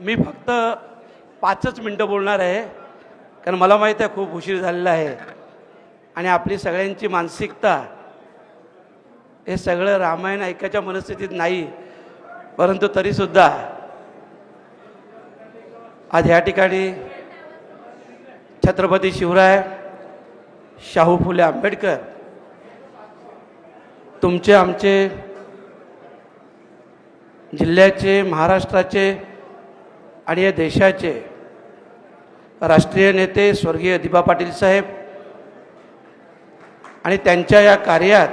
मी फक्त पाचच मिनटं बोलणार आहे कारण मला माहीत आहे खूप उशीर झालेला आहे. आणि आपली सगळ्यांची मानसिकता हे सगळं रामायण ऐकायच्या मनस्थितीत नाही परंतु तरीसुद्धा आज ह्या ठिकाणी छत्रपती शिवराय शाहू फुले आंबेडकर तुमचे आमचे जिल्ह्याचे महाराष्ट्राचे आणि या देशाचे राष्ट्रीय नेते स्वर्गीय दिबा पाटील साहेब आणि त्यांच्या या कार्यात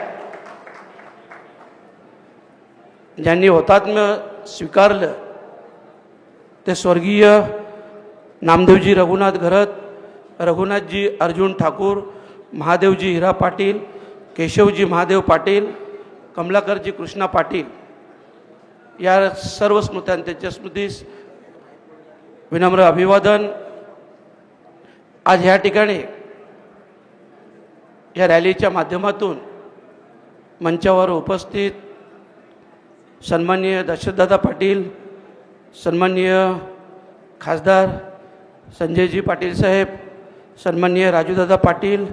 ज्यांनी हुतात्म्य स्वीकारलं ते स्वर्गीय नामदेवजी रघुनाथ घरत रघुनाथजी अर्जुन ठाकूर महादेवजी हिरा पाटील केशवजी महादेव पाटील कमलाकरजी कृष्णा पाटील या सर्व स्मृत्यांच्या त्यांच्या स्मृतीस विनम्र अभिवादन. आज ह्या ठिकाणी या रॅलीच्या माध्यमातून मंचावर उपस्थित सन्माननीय दशरथदादा पाटील सन्माननीय खासदार संजयजी पाटील साहेब सन्माननीय राजूदादा पाटील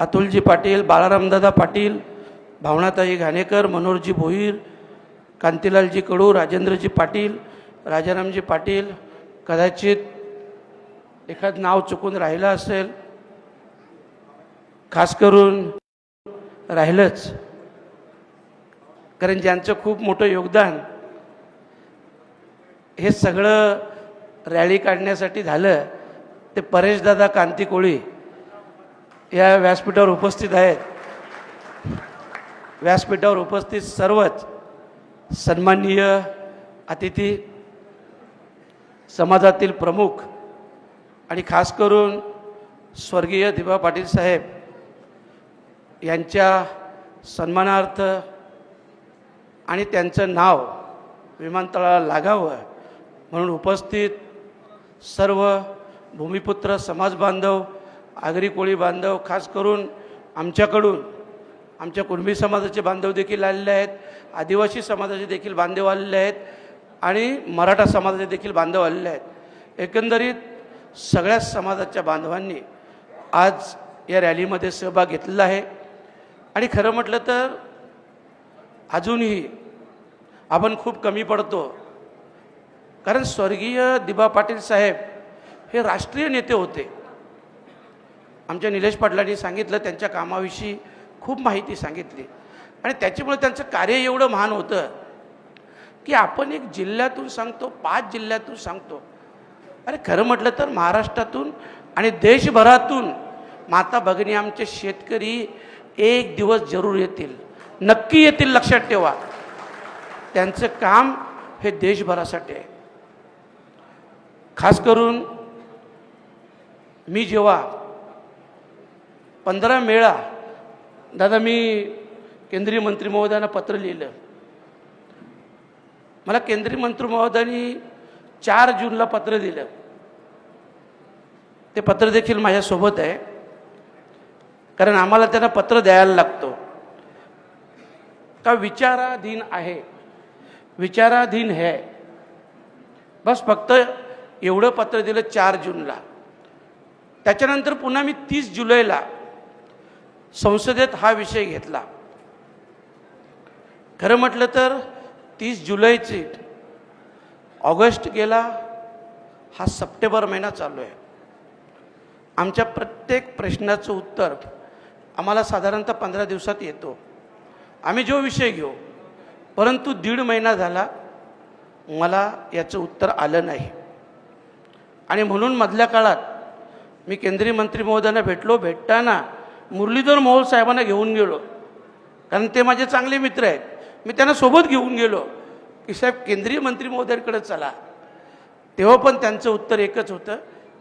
अतुलजी पाटील बाळारामदादा पाटील भावनाताई घाणेकर मनोहरजी भोईर कांतीलालजी कडू राजेंद्रजी पाटील राजारामजी पाटील कदाचित एखाद नाव चुकून राहिलं असेल खास करून राहिलंच. कारण ज्यांचं खूप मोठं योगदान हे सगळं रॅली काढण्यासाठी झालं ते परेशदादा कांती कोळी या व्यासपीठावर उपस्थित आहेत. व्यासपीठावर उपस्थित सर्वच सन्माननीय अतिथी समाजातील प्रमुख आणि खास करून स्वर्गीय दिबा पाटील साहेब यांच्या सन्मानार्थ आणि त्यांचं नाव विमानतळाला लागावं म्हणून उपस्थित सर्व भूमिपुत्र समाज बांधव आगरी कोळी बांधव खास करून आमच्याकडून आमच्या कुणबी समाजाचे बांधव देखील आलेले आहेत आदिवासी समाजाचे देखील बांधव आलेले आहेत आणि मराठा समाजाचे देखील बांधव आलेले आहेत. एकंदरीत सगळ्या समाजाच्या बांधवांनी आज या रॅलीमध्ये सहभाग घेतलेला आहे. आणि खरं म्हटलं तर अजूनही आपण खूप कमी पडतो. कारण स्वर्गीय दिबा पाटील साहेब हे राष्ट्रीय नेते होते. आमच्या निलेश पाटलांनी सांगितलं त्यांच्या कामाविषयी खूप माहिती सांगितली. आणि त्याच्यामुळे त्यांचं कार्य एवढं महान होतं की आपण एक जिल्ह्यातून सांगतो पाच जिल्ह्यातून सांगतो. अरे खरं म्हटलं तर महाराष्ट्रातून आणि देशभरातून माता भगिनी आमचे शेतकरी एक दिवस जरूर येतील. नक्की येतील लक्षात ठेवा. त्यांचं काम हे देशभरासाठी आहे. खास करून मी जेव्हा पंधरा मेळा दादा मी केंद्रीय मंत्री महोदयांना पत्र लिहिलं. मला केंद्रीय मंत्री महोदयांनी चार जूनला पत्र दिलं. ते पत्र देखील माझ्यासोबत आहे. कारण आम्हाला त्यांना पत्र द्यायला लागतो. का विचाराधीन आहे? विचाराधीन है. बस फक्त एवढं पत्र दिलं चार जूनला. त्याच्यानंतर पुन्हा मी तीस जुलैला संसदेत हा विषय घेतला. खरं म्हटलं तर तीस जुलैचे ऑगस्ट गेला हा सप्टेंबर महिना चालू आहे. आमच्या प्रत्येक प्रश्नाचं उत्तर आम्हाला साधारणतः पंधरा दिवसात येतो. आम्ही जो विषय घेऊ परंतु दीड महिना झाला मला याचं उत्तर आलं नाही. आणि म्हणून मधल्या काळात मी केंद्रीय मंत्री महोदयांना भेटलो भेटताना मुरलीधर मोहोळ साहेबांना घेऊन गेलो. कारण ते माझे चांगले मित्र आहेत. मी त्यांना सोबत घेऊन गेलो. की साहेब केंद्रीय मंत्री महोदयांकडे चला. तेव्हा पण त्यांचं उत्तर एकच होतं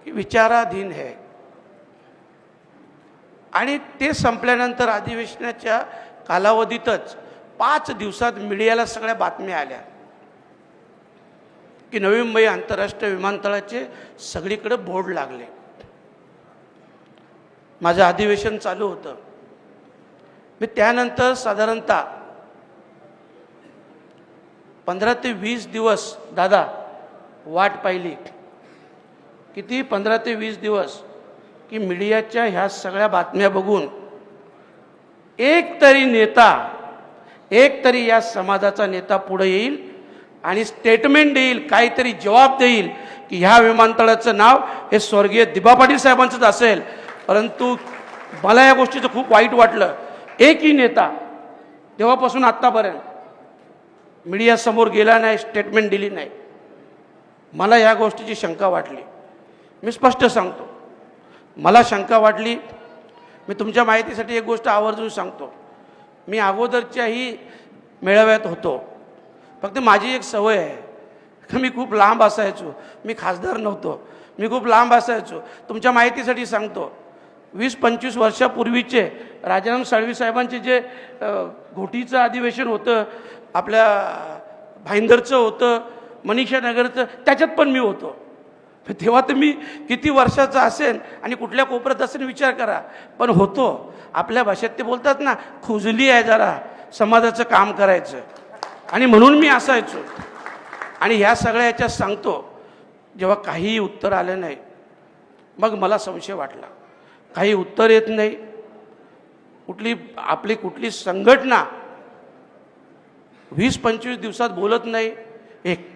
की विचाराधीन है. आणि ते संपल्यानंतर अधिवेशनाच्या कालावधीतच पाच दिवसात मीडियाला सगळ्या बातम्या आल्या. की नवी मुंबई आंतरराष्ट्रीय विमानतळाचे सगळीकडे बोर्ड लागले. माझं अधिवेशन चालू होतं. मी त्यानंतर साधारणतः पंधरा ते वीस दिवस दादा वाट पाहिली. किती पंधरा ते वीस दिवस की मीडियाच्या ह्या सगळ्या बातम्या बघून एक तरी नेता एक तरी या समाजाचा नेता पुढे येईल आणि स्टेटमेंट देईल काहीतरी जबाब देईल की ह्या विमानतळाचं नाव हे स्वर्गीय दिबा पाटील साहेबांचंच असेल. परंतु मला या गोष्टीचं खूप वाईट वाटलं. एकही नेता तेव्हापासून आत्तापर्यंत मीडियासमोर गेला नाही स्टेटमेंट दिली नाही. मला या गोष्टीची शंका वाटली. मी स्पष्ट सांगतो. मला शंका वाटली मी तुमच्या माहितीसाठी एक गोष्ट आवर्जून सांगतो. मी अगोदरच्याही मेळाव्यात होतो. फक्त माझी एक सवय आहे. की मी खूप लांब असायचो. मी खासदार नव्हतो. मी खूप लांब असायचो. तुमच्या माहितीसाठी सांगतो. वीस पंचवीस वर्षापूर्वीचे राजाराम साळवी साहेबांचे जे घोटीचं अधिवेशन होतं आपल्या भाईंदरचं होतं मनीषा नगरचं त्याच्यात पण मी होतो. तेव्हा तर मी किती वर्षाचा असेन आणि कुठल्या कोपऱ्यात असेल विचार करा. पण होतो. आपल्या भाषेत ते बोलतात ना खुजली आहे जरा समाजाचं काम करायचं. आणि म्हणून मी असायचो. आणि ह्या सगळ्या याच्यात सांगतो जेव्हा काहीही उत्तर आलं नाही मग मला संशय वाटला. काही उत्तर येत नाही. कुठली आपली कुठली संघटना वीस पंचवीस दिवसात बोलत नाही. एक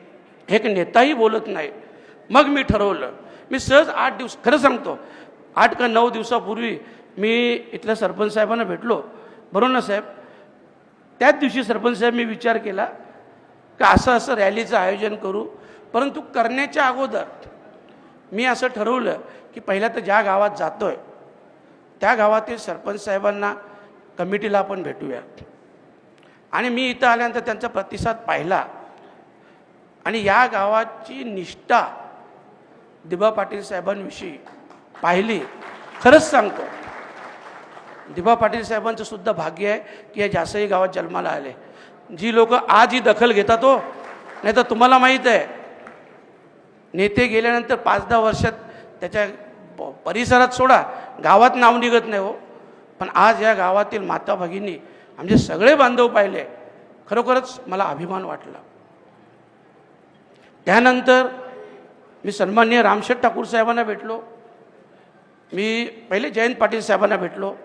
एक नेताही बोलत नाही. मग मी ठरवलं. मी सहज आठ दिवस खरं सांगतो आठ का नऊ दिवसापूर्वी मी इथल्या सरपंच साहेबांना भेटलो. बरोबर ना साहेब? त्याच दिवशी सरपंच साहेब मी विचार केला का असं असं रॅलीचं आयोजन करू. परंतु करण्याच्या अगोदर मी असं ठरवलं की पहिल्या तर ज्या गावात जातो आहे त्या गावातील सरपंच साहेबांना कमिटीला आपण भेटूया. आणि मी इथं आल्यानंतर त्यांचा प्रतिसाद पाहिला. आणि या गावाची निष्ठा दिबा पाटील साहेबांविषयी पाहिली. खरंच सांगतो दिबा पाटील साहेबांचं सुद्धा भाग्य आहे की या जासई गावात जन्माला आले. जी लोक आज ही दखल घेतात हो नाही तर तुम्हाला माहीत आहे नेते गेल्यानंतर पाच दहा वर्षात त्याच्या परिसरात सोडा गावात नाव निघत नाही हो. पण आज या गावातील माता भगिनी आमचे सगळे बांधव पाहिले. खरोखरच मला अभिमान वाटला. त्यानंतर मी सन्मान्य रामशेठ ठाकूर साहेबांना भेटलो. मी पहिले जयंत पाटील साहेबांना भेटलो.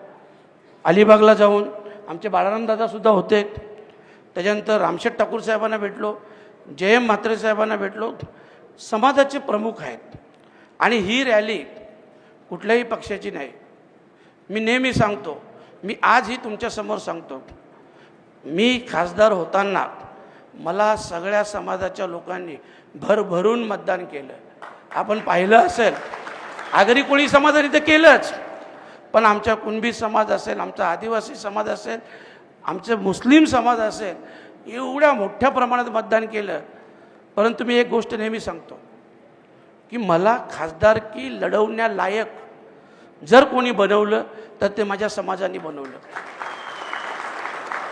अलिबागला जाऊन आमचे बाळारामदादासुद्धा होते. त्याच्यानंतर रामशेठ ठाकूर साहेबांना भेटलो. जयम म्हात्रे साहेबांना भेटलो. समाजाचे प्रमुख आहेत. आणि ही रॅली कुठल्याही पक्षाची नाही. मी नेहमी सांगतो मी आजही तुमच्यासमोर सांगतो मी खासदार होताना मला सगळ्या समाजाच्या लोकांनी भरभरून मतदान केलं. आपण पाहिलं असेल आगरी कोळी समाजाने तर केलंच पण आमच्या कुणबी समाज असेल आमचा आदिवासी समाज असेल आमचे मुस्लिम समाज असेल एवढ्या मोठ्या प्रमाणात मतदान केलं. परंतु मी एक गोष्ट नेहमी सांगतो की मला खासदारकी लढवण्यालायक जर कोणी बनवलं तर ते माझ्या समाजाने बनवलं.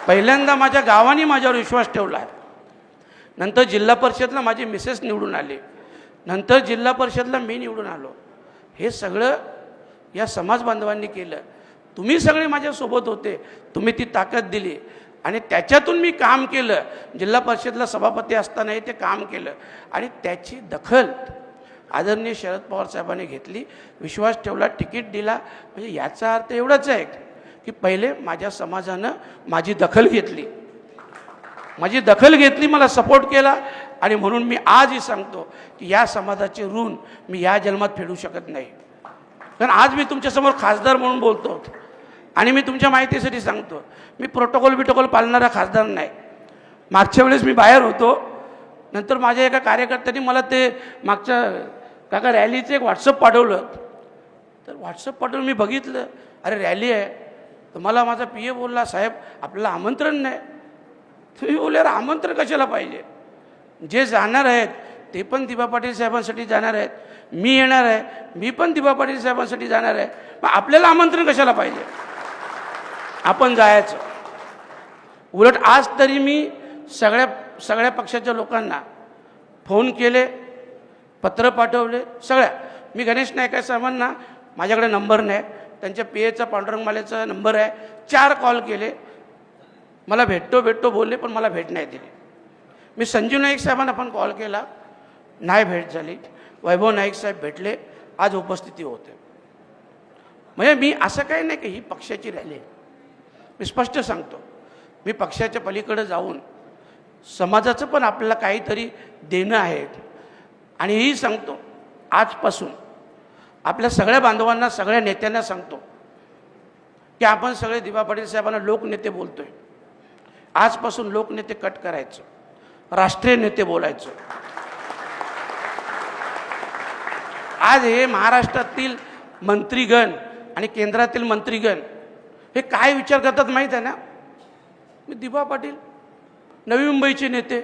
पहिल्यांदा माझ्या गावाने माझ्यावर विश्वास ठेवला. आहे नंतर जिल्हा परिषदला माझी मिसेस निवडून आली. नंतर जिल्हा परिषदला मी निवडून आलो. हे सगळं या समाज बांधवांनी केलं. तुम्ही सगळे माझ्यासोबत होते. तुम्ही ती ताकद दिली. आणि त्याच्यातून मी काम केलं. जिल्हा परिषदला सभापती असतानाही ते काम केलं. आणि त्याची दखल आदरणीय शरद पवार साहेबांनी घेतली विश्वास ठेवला तिकीट दिला. म्हणजे याचा अर्थ एवढाच आहे की पहिले माझ्या समाजानं माझी दखल घेतली. माझी दखल घेतली मला सपोर्ट केला. आणि म्हणून मी आजही सांगतो की या समाजाचे ऋण मी या जन्मात फेडू शकत नाही. कारण आज मी तुमच्यासमोर खासदार म्हणून बोलतो. आणि मी तुमच्या माहितीसाठी सांगतो मी प्रोटोकॉल बिटोकॉल पाळणारा खासदार नाही. मागच्या वेळेस मी बाहेर होतो. नंतर माझ्या एका कार्यकर्त्यांनी मला ते मागच्या काका रॅलीचं एक व्हॉट्सअप पाठवलं. तर व्हॉट्सअप पाठवून मी बघितलं अरे रॅली आहे. तर मला माझा पी ए बोलला साहेब आपल्याला आमंत्रण नाही. तुम्ही बोलले अरे आमंत्रण कशाला पाहिजे? जे जाणार आहेत ते पण दिबा पाटील साहेबांसाठी जाणार आहेत. मी येणार आहे मी पण दिबा पाटील साहेबांसाठी जाणार आहे. मग आपल्याला आमंत्रण कशाला पाहिजे? आपण जायचं. उलट आज तरी मी सगळ्या सगळ्या पक्षाच्या लोकांना फोन केले पत्र पाठवले सगळ्या. मी गणेश नायका साहेबांना माझ्याकडे नंबर नाही. त्यांच्या पी एचा पांडुरंगमालेचा नंबर आहे. चार कॉल केले. मला भेटतो भेटतो बोलले पण मला भेट नाही दिली. मी संजीव नाईक साहेबांना पण कॉल केला. नाही भेट झाली. वैभव नाईक साहेब भेटले. आज उपस्थिती होते. म्हणजे मी असं काही नाही की ही पक्षाची रॅली आहे. मी स्पष्ट सांगतो. मी पक्षाच्या पलीकडे जाऊन समाजाचं पण आपल्याला काहीतरी देणं आहे. आणि ही सांगतो आजपासून आपल्या सगळ्या बांधवांना सगळ्या नेत्यांना सांगतो की आपण सगळे दिवा पाटील साहेबांना लोकनेते बोलतोय. आजपासून लोकनेते कट करायचं राष्ट्रीय नेते बोलायचं. आज हे महाराष्ट्रातील मंत्रीगण आणि केंद्रातील मंत्रीगण हे काय विचार करतात माहीत आहे ना? मी दिवा पाटील नवी मुंबईचे नेते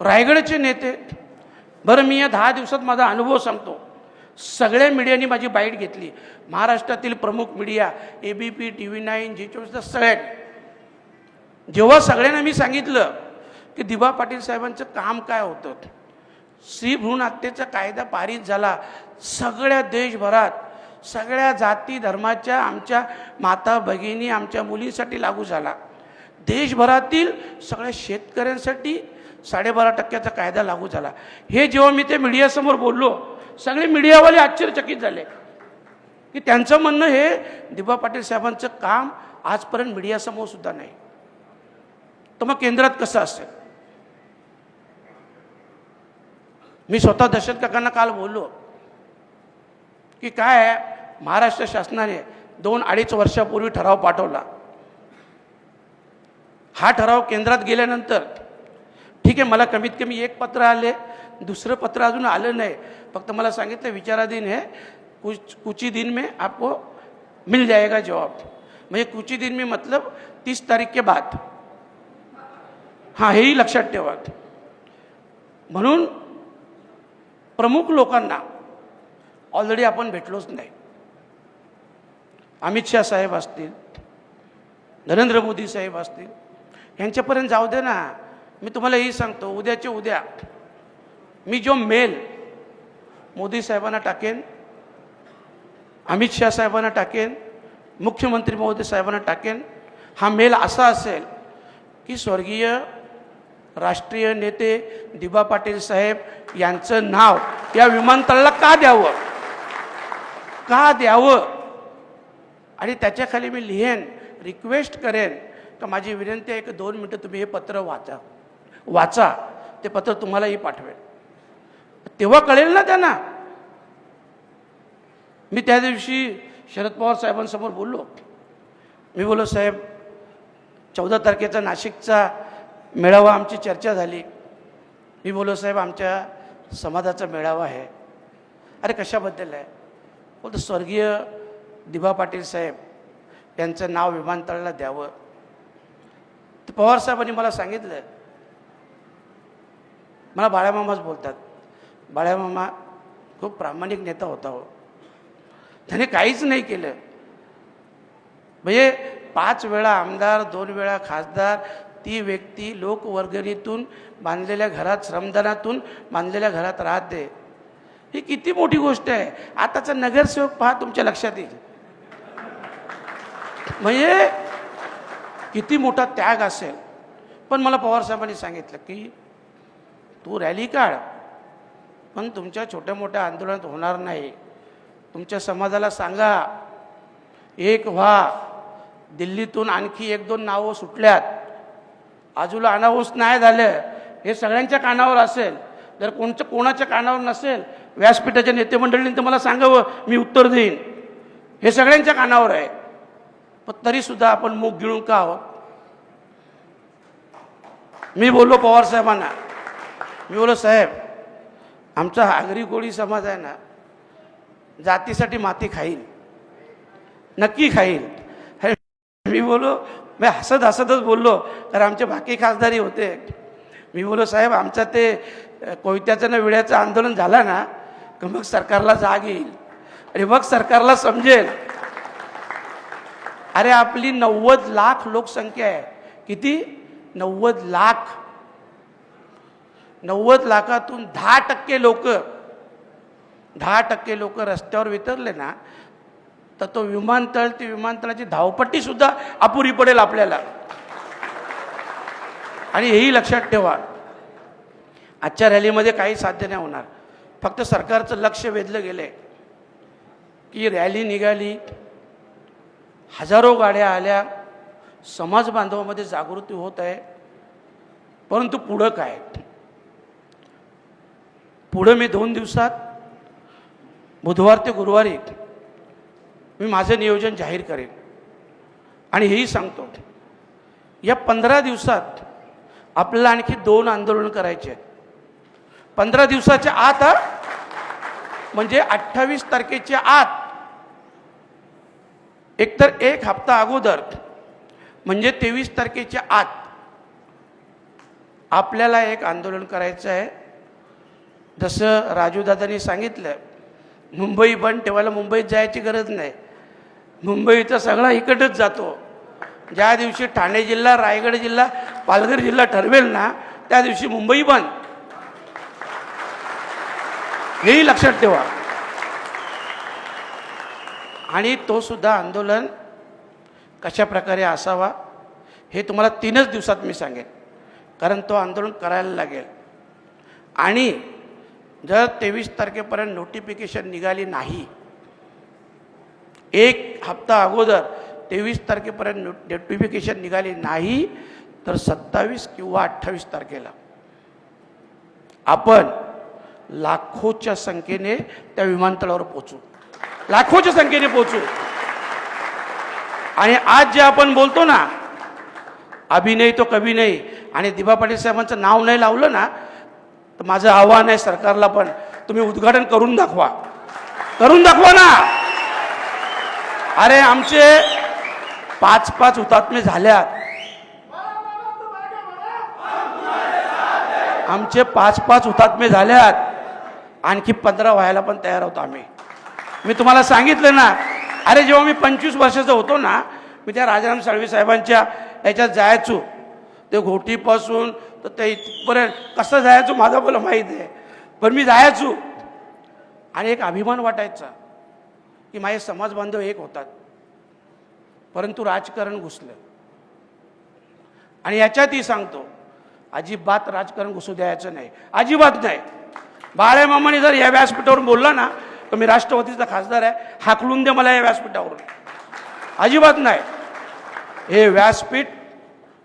रायगडचे नेते बरं मी या दहा दिवसात माझा अनुभव सांगतो. सगळ्या मीडियानी माझी बाईट घेतली. महाराष्ट्रातील प्रमुख media A B P T V nine Zee चोवीस सगळ्यांनी. जेव्हा सगळ्यांना मी सांगितलं की दिवा पाटील साहेबांचं काम काय होतं स्त्री भ्रूण हत्येचा कायदा पारित झाला सगळ्या देशभरात सगळ्या जाती धर्माच्या आमच्या माता भगिनी आमच्या मुलींसाठी लागू झाला. देशभरातील सगळ्या शेतकऱ्यांसाठी साडेबारा टक्क्याचा कायदा लागू झाला. हे जेव्हा मी ते मीडियासमोर बोललो सगळे मीडियावाले आश्चर्यचकित झाले. की त्यांचं म्हणणं हे दिबा पाटील साहेबांचं काम आजपर्यंत मीडियासमोर सुद्धा नाही. तर मग केंद्रात कसं असेल? मी स्वतः दशरथ काकांना काल बोललो की काय महाराष्ट्र शासनाने दोन अडीच वर्षापूर्वी ठराव पाठवला. हा ठराव केंद्रात गेल्यानंतर ठीक आहे मला कमीत कमी एक पत्र आले दुसरं पत्र अजून आलं नाही. फक्त मला सांगितलं विचाराधीन हे कुछ कुछ ही दिन में आपको मिल जाएगा जवाब म्हणजे कुछ ही दिन में मतलब तीस तारीख के बाद. हां हेही लक्षात ठेवा. म्हणून प्रमुख लोकांना ऑलरेडी आपण भेटलोच नाही. अमित शहा साहेब असतील नरेंद्र मोदी साहेब असतील यांच्यापर्यंत जाऊ दे ना. मी तुम्हाला ही सांगतो उद्याचे उद्या मी जो मेल मोदी साहेबांना टाकेन अमित शहा साहेबांना टाकेन मुख्यमंत्री महोदय साहेबांना टाकेन हा मेल असा असेल की स्वर्गीय राष्ट्रीय नेते दिबा पाटील साहेब यांचं नाव या विमानतळाला का द्यावं? का द्यावं? आणि त्याच्याखाली मी लिहेन रिक्वेस्ट करेन. का माझी विनंती आहे की दोन मिनटं तुम्ही हे पत्र वाचा. वाचा ते पत्र तुम्हालाही पाठवेल. तेव्हा कळेल ना त्यांना. मी त्या दिवशी शरद पवार साहेबांसमोर बोललो. मी बोलो साहेब चौदा तारखेचा नाशिकचा मेळावा आमची चर्चा झाली. मी बोलो साहेब आमच्या समाजाचा मेळावा आहे. अरे कशाबद्दल आहे? बोलतो स्वर्गीय दिभा पाटील साहेब यांचं नाव विमानतळाला द्यावं. तर पवार साहेबांनी मला सांगितलं मला बाळ्यामामाच बोलतात. बाळ्यामामा खूप प्रामाणिक नेता होता हो. त्याने काहीच नाही केलं. म्हणजे पाच वेळा आमदार दोन वेळा खासदार ती व्यक्ती लोकवर्गणीतून बांधलेल्या घरात श्रमदानातून बांधलेल्या घरात राहते. ही किती मोठी गोष्ट आहे. आताचा नगरसेवक पहा तुमच्या लक्षात येईल. म्हणजे किती मोठा त्याग असेल. पण मला पवार साहेबांनी सांगितलं की तू रॅली काढ. पण तुमच्या छोट्या मोठ्या आंदोलनात होणार नाही. तुमच्या समाजाला सांगा. एक व्हा. दिल्लीतून आणखी एक दोन नावं सुटल्यात. आजूला अनाऊन्स नाही झालं. हे सगळ्यांच्या कानावर असेल. जर कोणच्या कोणाच्या कानावर नसेल व्यासपीठाच्या नेते मंडळींनी तर मला सांगावं मी उत्तर देईन. हे सगळ्यांच्या कानावर आहे. पण तरीसुद्धा आपण मूग गिळून का आहोत? मी बोललो पवार साहेबांना मी बोलो साहेब आमचा आगरी कोळी समाज आहे ना जातीसाठी माती खाईल नक्की खाईल. हे मी बोलो मी हसत हसतच बोललो तर आमचे बाकी खासदारी होते. मी बोलो साहेब आमचं ते कोयत्याचं ना विड्याचं आंदोलन झालं ना तर मग सरकारला जाग येईल? आणि मग सरकारला समजेल. अरे आपली नव्वद लाख लोकसंख्या आहे. किती? नव्वद लाख. नव्वद लाखातून दहा टक्के लोक दहा टक्के लोक रस्त्यावर वितरले ना तर तो विमानतळ ती विमानतळाची धावपट्टी सुद्धा अपुरी पडेल आपल्याला. आणि हेही लक्षात ठेवा आजच्या रॅलीमध्ये काही साध्य नाही होणार. फक्त सरकारचं लक्ष वेधलं गेलं आहे की रॅली निघाली हजारो गाड्या आल्या समाज बांधवामध्ये जागृती होत आहे परंतु पुढं काय? पुढं मी दोन दिवसात बुधवार ते गुरुवारी मी माझं नियोजन जाहीर करेन. आणि हेही सांगतो या पंधरा दिवसात आपल्याला आणखी दोन आंदोलन करायचे आहेत. पंधरा दिवसाच्या आत हा? म्हणजे अठ्ठावीस तारखेच्या आत. एकतर एक हप्ता अगोदर म्हणजे तेवीस तारखेच्या आत आपल्याला एक आंदोलन करायचं आहे. जसं राजूदादांनी सांगितलं मुंबई बंद ठेवायला मुंबईत जायची गरज नाही. मुंबईचा सगळा इकडंच जातो. ज्या दिवशी ठाणे जिल्हा रायगड जिल्हा पालघर जिल्हा ठरवेल ना त्या दिवशी मुंबई बंद. हेही लक्षात ठेवा. आणि तो सुद्धा आंदोलन कशा प्रकारे असावा हे तुम्हाला तीनच दिवसात मी सांगेन. कारण तो आंदोलन करायला लागेल. आणि जर तेवीस तारखेपर्यंत नोटिफिकेशन निघाली नाही एक हप्ता अगोदर तेवीस तारखेपर्यंत नोटिफिकेशन निघाली नाही तर सत्तावीस किंवा अठ्ठावीस तारखेला आपण लाखोच्या संख्येने त्या विमानतळावर पोचू लाखोच्या संख्येने पोचू आणि आज जे आपण बोलतो ना अभिनय तो कवी नाही आणि दिभा पाटील साहेबांचं नाव नाही लावलं ना तर माझं आव्हान आहे सरकारला पण तुम्ही उद्घाटन करून दाखवा. करून दाखवा ना. अरे आमचे पाच पाच हुतात्मे झाल्यात. आमचे पाच पाच हुतात्मे झाल्यात. आणखी पंधरा व्हायला पण तयार होतो आम्ही. मी तुम्हाला सांगितलं ना अरे जेव्हा मी पंचवीस वर्षाचा होतो ना मी त्या राजाराम साळवी साहेबांच्या याच्यात जायचो. ते घोटीपासून तर ते इथपर्यंत कसं जायचो माझं मला माहीत आहे. पण मी जायचो. आणि एक अभिमान वाटायचा की माझे समाज बांधव एक होतात. परंतु राजकारण घुसलं. आणि याच्यातही सांगतो अजिबात राजकारण घुसू द्यायचं नाही. अजिबात नाही. बाळे मामाने जर या व्यासपीठावर बोलला ना तर मी राष्ट्रवादीचा खासदार आहे. हाकलून दे मला या व्यासपीठावरून. अजिबात नाही. हे व्यासपीठ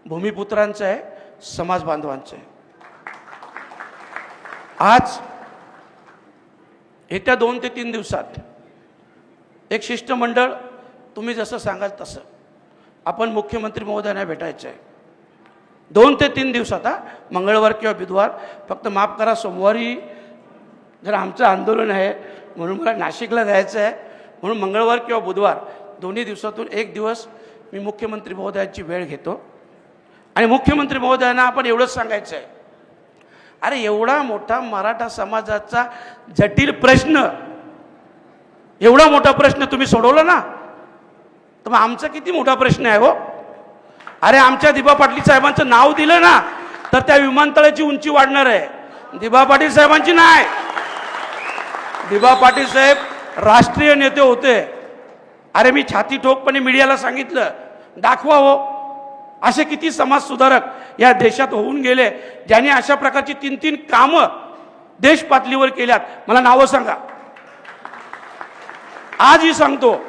भूमिपुत्रांचं आहे. समाज बांधवांचं. आहे आज येत्या दोन ते तीन दिवसात एक शिष्टमंडळ तुम्ही जसं सांगाल तसं आपण मुख्यमंत्री महोदयांना भेटायचं आहे दोन ते तीन दिवसात हा मंगळवार किंवा बुधवार फक्त माफ करा सोमवारी जर आमचं आंदोलन आहे म्हणून मला नाशिकला जायचं आहे म्हणून मंगळवार किंवा बुधवार दोन्ही दिवसातून एक दिवस मी मुख्यमंत्री महोदयांची वेळ घेतो. आणि मुख्यमंत्री महोदयांना आपण एवढंच सांगायचं आहे अरे एवढा मोठा मराठा समाजाचा जटिल प्रश्न एवढा मोठा प्रश्न तुम्ही सोडवला ना तर मग आमचा किती मोठा प्रश्न आहे हो? अरे आमच्या दिबा पाटील साहेबांचं नाव दिलं ना तर त्या विमानतळाची उंची वाढणार आहे. दिबा पाटील साहेबांची नाही. दिबा पाटील साहेब राष्ट्रीय नेते होते. अरे मी छाती ठोकपणे मीडियाला सांगितलं दाखवा हो असे किती समाजसुधारक या देशात होऊन गेले ज्यांनी अशा प्रकारची तीन तीन कामं देश पातळीवर केल्यात. मला नावं सांगा. आजही सांगतो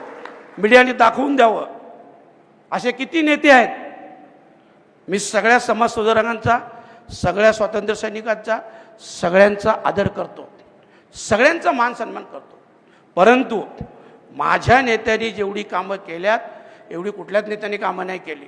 मीडियाने दाखवून द्यावं. असे किती नेते आहेत? मी सगळ्या समाजसुधारकांचा सगळ्या स्वातंत्र्य सैनिकांचा सगळ्यांचा आदर करतो. सगळ्यांचा मान सन्मान करतो. परंतु माझ्या नेत्यांनी जेवढी कामं केल्यात एवढी कुठल्याच नेत्याने कामं नाही केली.